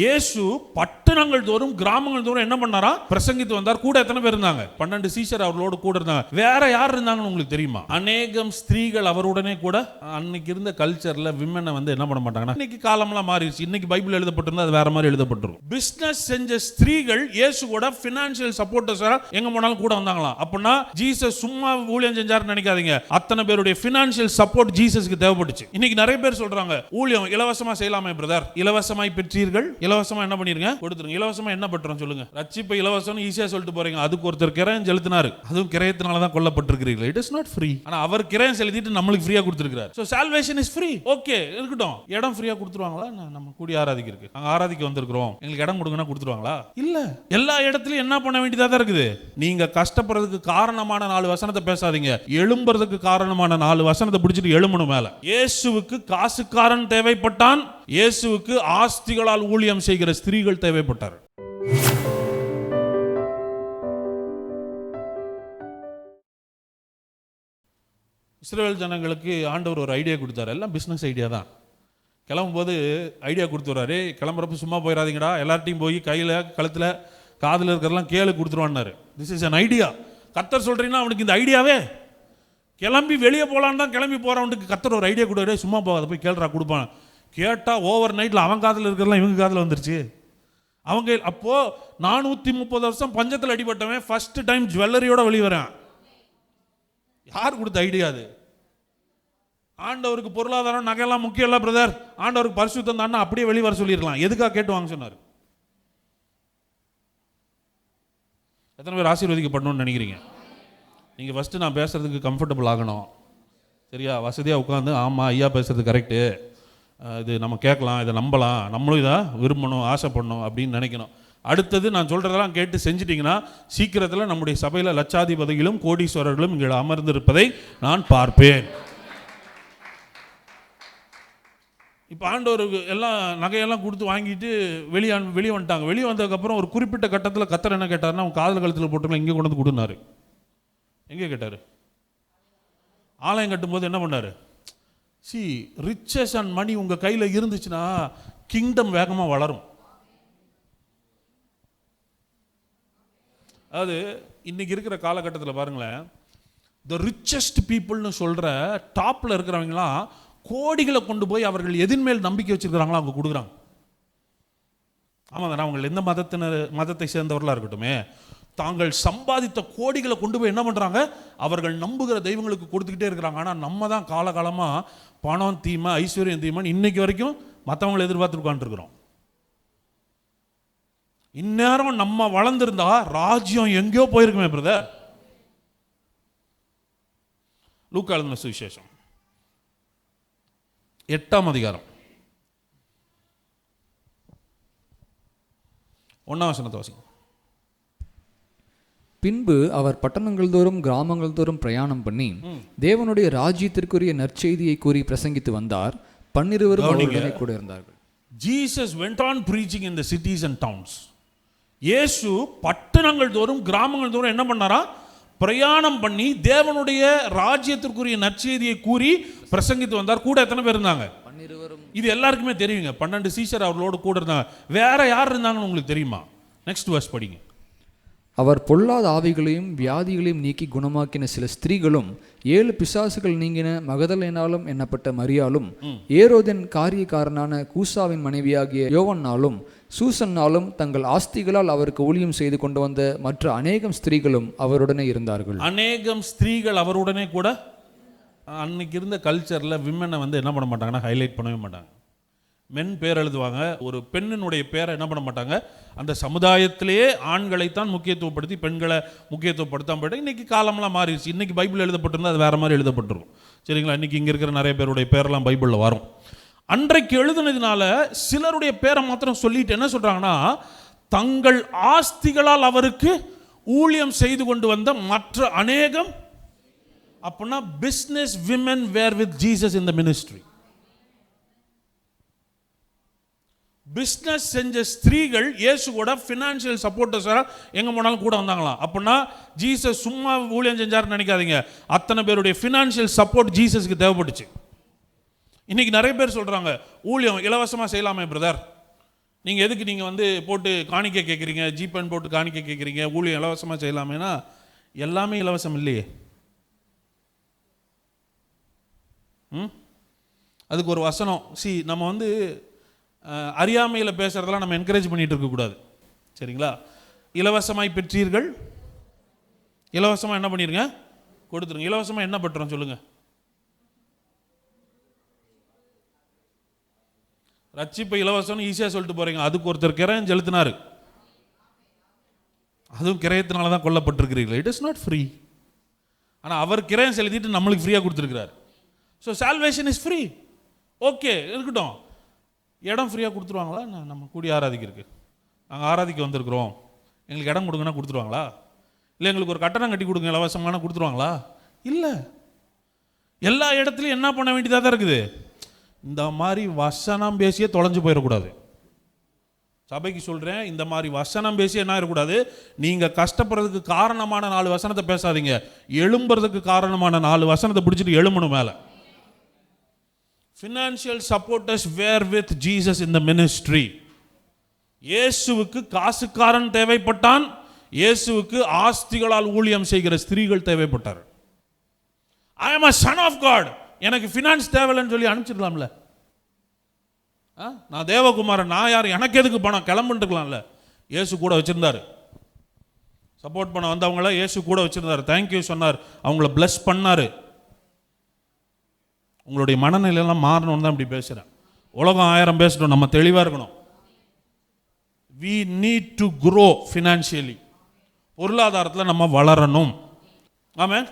இயேசு பட்டணங்கள் தோறும் கிராமங்கள் தோறும் என்ன பண்ணாரா? பிரசங்கித்து வந்தார். கூட எத்தனை பேர் இருந்தாங்க? பன்னெண்டு சீசர் அவர்களோடு கூட இருந்தாங்க. வேற யார் இருந்தாங்கன்னு உங்களுக்கு தெரியுமா? அநேகம் ஸ்திரீகள் அவருடனே கூட அன்னைக்கு இருந்த கல்ச்சர்ல விமனை வந்து என்ன பண்ண மாட்டாங்கன்னா இன்னைக்கு காலம்லாம் மாறிடுச்சு. இன்னைக்கு பைபிள் எழுதப்பட்டிருந்தா அது வேற மாதிரி எழுதப்பட்டிருக்கும் பிசினஸ் செஞ்ச ஸ்திரீகள் இயேசு கூட பினான்சியல் சப்போர்ட்டர்ஸா எங்க போனாலும் கூட வந்தாங்களாம். அப்படின்னா ஜீசஸ் சும்மா ஊழியம் செஞ்சாருன்னு நினைக்காதீங்க. அத்தனை பேருடைய பினான்சியல் சப்போர்ட் ஜீசஸ்க்கு தேவைப்பட்டுச்சு. இன்னைக்கு நிறைய பேர் சொல்றாங்க ஊழியம் இலவசமா செய்யலாமே பிரதர் இலவசமாய் பெற்றீர்கள் இலவசமா என்ன பண்ணிருங்க? கொடுத்துருங்க. இலவசமா என்ன பண்றோம் சொல்லுங்க. ரட்சிப்பை இலவசம் ஈஸியா சொல்லிட்டு போறீங்க. அதுக்கு ஒருத்தர் கிரயம் செலுத்தினாரு. அதுவும் கிரயத்தினால தான் கொல்லப்பட்டிருக்கிறீர்கள். இட் இஸ் நாட் ஃப்ரீ ஆனா அவர் கிரயம் செலுத்திட்டு நம்மளுக்கு ஃப்ரீயா கொடுத்துருக்காரு so salvation is free okay இருக்கட்டும். இடம் ஃப்ரீயா கொடுத்துருவாங்களா? நம்ம கூடி ஆராதிக்கிறதுக்கு நாங்கள் ஆராதிக்க வந்திருக்கிறோம். எங்களுக்கு இடம் கொடுங்கன்னா கொடுத்துருவாங்களா? இல்ல. எல்லா இடத்துலயும் என்ன பண்ண வேண்டியதா தான் இருக்குது? நீங்க கஷ்டப்படுறதுக்கு காரணமான நாலு வசனத்தை பேசாதீங்க. எழும்புறதுக்கு காரணமான நாலு வசனத்தை பிடிச்சிட்டு எழும்பணும் மேல. இயேசுவுக்கு காசுக்காரன் தேவைப்பட்டான். இயேசுவுக்கு ஆஸ்திகளால் ஊழியம் செய்கிற ஸ்திரீகள் தேவைப்பட்டார் இஸ்ரேல் ஜனங்களுக்கு ஆண்டவர் ஒரு ஐடியா கொடுத்தாரு. எல்லாம் பிஸ்னஸ் ஐடியா தான். கிளம்பும்போது ஐடியா கொடுத்துறாரு கிளம்புறப்ப சும்மா போயிடாதீங்கடா எல்லார்ட்டையும் போய் கையில் கழுத்தில் காதில் இருக்கிறதெல்லாம் கேளு கொடுத்துருவான்னாரு திஸ் இஸ் அன் ஐடியா கத்தர் சொல்கிறீங்கன்னா அவனுக்கு இந்த ஐடியாவே கிளம்பி வெளியே போகலான்னு தான் கிளம்பி போகிறவனுக்கு கத்தர் ஒரு ஐடியா கொடுக்குறே சும்மா போகாத போய் கேள்றா கொடுப்பான். கேட்டால் ஓவர் நைட்டில் அவன் காதில் இருக்கிறதெல்லாம் இவங்க காதில் வந்துருச்சு. அவங்க அப்போது நானூற்றி முப்பது வருஷம் பஞ்சத்தில் அடிபட்டவன் ஃபஸ்ட்டு டைம் ஜுவல்லரியோட வெளிவரேன். வரான் யார் கொடுத்த ஐடியா அது? ஆண்டவருக்கு பொருளாதாரம் நகையெல்லாம் முக்கியம் இல்லை பிரதர் ஆண்டவருக்கு பரிசுத்தம் தானே அப்படியே வெளிவர வர சொல்லிடலாம். எதுக்காக கேட்டு வாங்க சொன்னார்? எத்தனை பேர் ஆசீர்வதிக்கப்படணும்னு நினைக்கிறீங்க? நீங்கள் ஃபஸ்ட்டு நான் பேசுகிறதுக்கு கம்ஃபர்டபுள் ஆகணும். சரியா? வசதியாக உட்காந்து ஆமாம் ஐயா பேசுறது கரெக்டு இது நம்ம கேட்கலாம் இதை நம்பலாம் நம்மளும் இதை விரும்பணும் ஆசைப்படணும் அப்படின்னு நினைக்கணும். அடுத்தது நான் சொல்கிறதெல்லாம் கேட்டு செஞ்சிட்டிங்கன்னா சீக்கிரத்தில் நம்முடைய சபையில் லட்சாதிபதிகளும் கோடீஸ்வரர்களும் இங்கே அமர்ந்திருப்பதை நான் பார்ப்பேன். இப்போ ஆண்டவருக்கு எல்லாம் நகையெல்லாம் கொடுத்து வாங்கிட்டு வெளியே வெளியே வந்துட்டாங்க. வெளியே வந்ததுக்கப்புறம் ஒரு குறிப்பிட்ட கட்டத்தில் கத்தர் என்ன கேட்டார்னா அவன் காதல் கழுத்தில் போட்டுக்கலாம் இங்கே கொண்டு வந்து கொடுனாரு எங்கே கேட்டார்? ஆலயம் கட்டும்போது என்ன பண்ணார்? சி ரிச்சஸ் அண்ட் மணி உங்கள் கையில் இருந்துச்சுன்னா கிங்டம் வேகமாக வளரும். அதாவது இன்னைக்கு இருக்கிற காலகட்டத்தில் பாருங்களேன் த ரிச்சஸ்ட் பீப்புள்னு சொல்கிற டாப்பில் இருக்கிறவங்களாம் கோடிகளை கொண்டு போய் அவர்கள் எதின்மேல் நம்பிக்கை வச்சிருக்கிறாங்களோ அவங்க கொடுக்குறாங்க. ஆமாம் தானே அவங்க எந்த மதத்தினர் மதத்தை சேர்ந்தவர்களாக இருக்கட்டுமே தாங்கள் சம்பாதித்த கோடிகளை கொண்டு போய் என்ன பண்ணுறாங்க அவர்கள் நம்புகிற தெய்வங்களுக்கு கொடுத்துக்கிட்டே இருக்கிறாங்க. ஆனால் நம்ம தான் காலகாலமாக பணம் தீமை ஐஸ்வர்யம் தீமைன்னு இன்னைக்கு வரைக்கும் மற்றவங்களை எதிர்பார்த்து உட்காந்துருக்குறோம் இந்நேரம் நம்ம வளர்ந்துருந்தா ராஜ்யம் எங்கேயோ போயிருக்குமே பிரதர் லூக்கா சுவிசேஷம். எட்டாம் அதிகாரம். ஒன்றாம் வசனத்தை வாசிங்க. பின்பு அவர் பட்டணங்கள் தோறும் கிராமங்கள் தோறும் பிரயாணம் பண்ணி தேவனுடைய ராஜ்யத்திற்குரிய நற்செய்தியை கூறி பிரசங்கித்து வந்தார். பன்னிருவரும் அவருடனே கூட இருந்தார்கள். Jesus went on preaching in the cities and towns இயேசு பட்டணங்கள் தோறும் கிராமங்கள் தோறும் என்ன பண்ணாரா? பிரயாணம் பண்ணி தேவனுடைய ராஜ்யத்திற்குரிய நற்செய்தியை கூறி பிரசங்கித்து வந்தார். கூட எத்தனை பேர் இருந்தாங்க? இது எல்லாருக்குமே தெரியுங்க. பன்னெண்டு சீசர் அவர்களோடு கூட இருந்தாங்க. வேற யார் இருந்தாங்கன்னு உங்களுக்கு தெரியுமா? நெக்ஸ்ட் வர்ஸ் படிங்க. அவர் பொல்லாத ஆவிகளையும் வியாதிகளையும் நீக்கி குணமாக்கின சில ஸ்திரீகளும் ஏழு பிசாசுகள் நீங்கின மகதலேனாலும் எண்ணப்பட்ட மரியாலும் ஏரோதின் காரியக்காரனான கூசாவின் மனைவியாகிய யோவன்னாலும் சூசன்னாலும் தங்கள் ஆஸ்திகளால் அவருக்கு ஊழியம் செய்து கொண்டு வந்த மற்ற அநேகம் ஸ்திரீகளும் அவருடனே இருந்தார்கள். அநேகம் ஸ்திரீகள் அவருடனே கூட அன்னைக்கு இருந்த கல்ச்சரில் விமனை வந்து என்ன பண்ண மாட்டாங்கன்னா ஹைலைட் பண்ணவே மாட்டாங்க. மென் பேர் எழுதுவாங்க. ஒரு பெண்ணினுடைய பேரை என்ன பண்ண மாட்டாங்க? அந்த சமுதாயத்திலேயே ஆண்களைத்தான் முக்கியத்துவப்படுத்தி பெண்களை முக்கியத்துவப்படுத்தாம போய்ட்டு இன்னைக்கு காலம்லாம் மாறிடுச்சு. இன்றைக்கி பைபிள் எழுதப்பட்டிருந்தா அது வேறு மாதிரி எழுதப்பட்டிருக்கும். சரிங்களா? இன்றைக்கி இங்கே இருக்கிற நிறைய பேருடைய பேரெல்லாம் பைபிளில் வரும். அன்றைக்கு எழுதுனதுனால சிலருடைய பேரை மாத்திரம் சொல்லிட்டு என்ன சொல்கிறாங்கன்னா தங்கள் ஆஸ்திகளால் அவருக்கு ஊழியம் செய்து கொண்டு வந்த மற்ற அநேகம் அப்படின்னா business women were with Jesus இந்த மினிஸ்ட்ரி பிஸ்னஸ் செஞ்ச ஸ்திரீகள் இயேசு கூட ஃபினான்ஷியல் சப்போர்ட்டர்ஸாக எங்கே போனாலும் கூட வந்தாங்களாம் அப்படின்னா ஜீசஸ் சும்மா ஊழியம் செஞ்சாருன்னு நினைக்காதீங்க. அத்தனை பேருடைய ஃபினான்ஷியல் சப்போர்ட் ஜீசஸ்க்கு தேவைப்பட்டுச்சு. இன்றைக்கி நிறைய பேர் சொல்கிறாங்க ஊழியம் இலவசமாக செய்யலாமே பிரதர் நீங்கள் எதுக்கு நீங்கள் வந்து போட்டு காணிக்க கேட்குறீங்க ஜிபேன் போட்டு காணிக்கை கேட்குறீங்க ஊழியம் இலவசமாக செய்யலாமேனா? எல்லாமே இலவசம் இல்லையே. ம்? அதுக்கு ஒரு வசனம். சி நம்ம வந்து அறியாமையில் பேசுகிறதெல்லாம் நம்ம என்கரேஜ் பண்ணிகிட்டு இருக்கக்கூடாது சரிங்களா? இலவசமாய் பெற்றீர்கள். இலவசமாக என்ன பண்ணிடுங்க கொடுத்துருங்க. இலவசமாக என்ன பெற்றோம் சொல்லுங்கள் ரட்சிப்பை இலவசம்னு ஈஸியாக சொல்லிட்டு போகிறீங்க அதுக்கு ஒருத்தர் கிரயம் செலுத்தினார். அதுவும் கிரயத்தினால தான் கொல்லப்பட்டிருக்கிறீர்கள். இட் இஸ் நாட் ஃப்ரீ ஆனால் அவர் கிரயம் செலுத்திட்டு நம்மளுக்கு ஃப்ரீயாக கொடுத்துருக்கிறார். So salvation is free okay இருக்கட்டும். இடம் ஃப்ரீயாக கொடுத்துருவாங்களா? நான் நம்ம கூடி ஆராதிக்கிறதுக்கு. நாங்கள் ஆராதிக்க வந்திருக்கிறோம். எங்களுக்கு இடம் கொடுங்கன்னா கொடுத்துருவாங்களா? இல்லை எங்களுக்கு ஒரு கட்டணம் கட்டி கொடுங்க இலவசமான கொடுத்துருவாங்களா? இல்லை. எல்லா இடத்துலையும் என்ன பண்ண வேண்டியதாக தான் இருக்குது? இந்த மாதிரி வசனம் பேசியே தொலைஞ்சு போயிடக்கூடாது. சபைக்கு சொல்கிறேன் இந்த மாதிரி வசனம் பேசி என்ன ஆகிடக்கூடாது நீங்கள் கஷ்டப்படுறதுக்கு காரணமான நாலு வசனத்தை பேசாதீங்க. எழும்புறதுக்கு காரணமான நாலு வசனத்தை பிடிச்சிட்டு எழும்பணும் மேலே. Financial supporters were with Jesus இந்த மினிஸ்ட்ரி இயேசுவுக்கு காசுக்காரன் தேவைப்பட்டான். இயேசுவுக்கு ஆஸ்திகளால் ஊழியம் செய்கிற ஸ்திரீகள் தேவைப்பட்டார் I am a son of God எனக்கு ஃபினான்ஸ் தேவையில்லைன்னு சொல்லி அனுப்பிச்சிடலாம்ல. ஆ? நான் தேவகுமாரன். நான் யார்? எனக்கு எதுக்கு பணம்? கிளம்புட்டுக்கலாம்ல இயேசு கூட வச்சுருந்தார். சப்போர்ட் பண்ண வந்தவங்கள இயேசு கூட வச்சுருந்தார். தேங்க்யூ சொன்னார். அவங்கள ப்ளஸ் பண்ணார். உங்களுடைய மனநிலையெல்லாம் மாறணும்னு தான் இப்படி பேசுகிறேன் உலகம் ஆயிரம் பேசணும் நம்ம தெளிவாக இருக்கணும். We need to grow financially பொருளாதாரத்தில் நம்ம வளரணும். ஆமாம்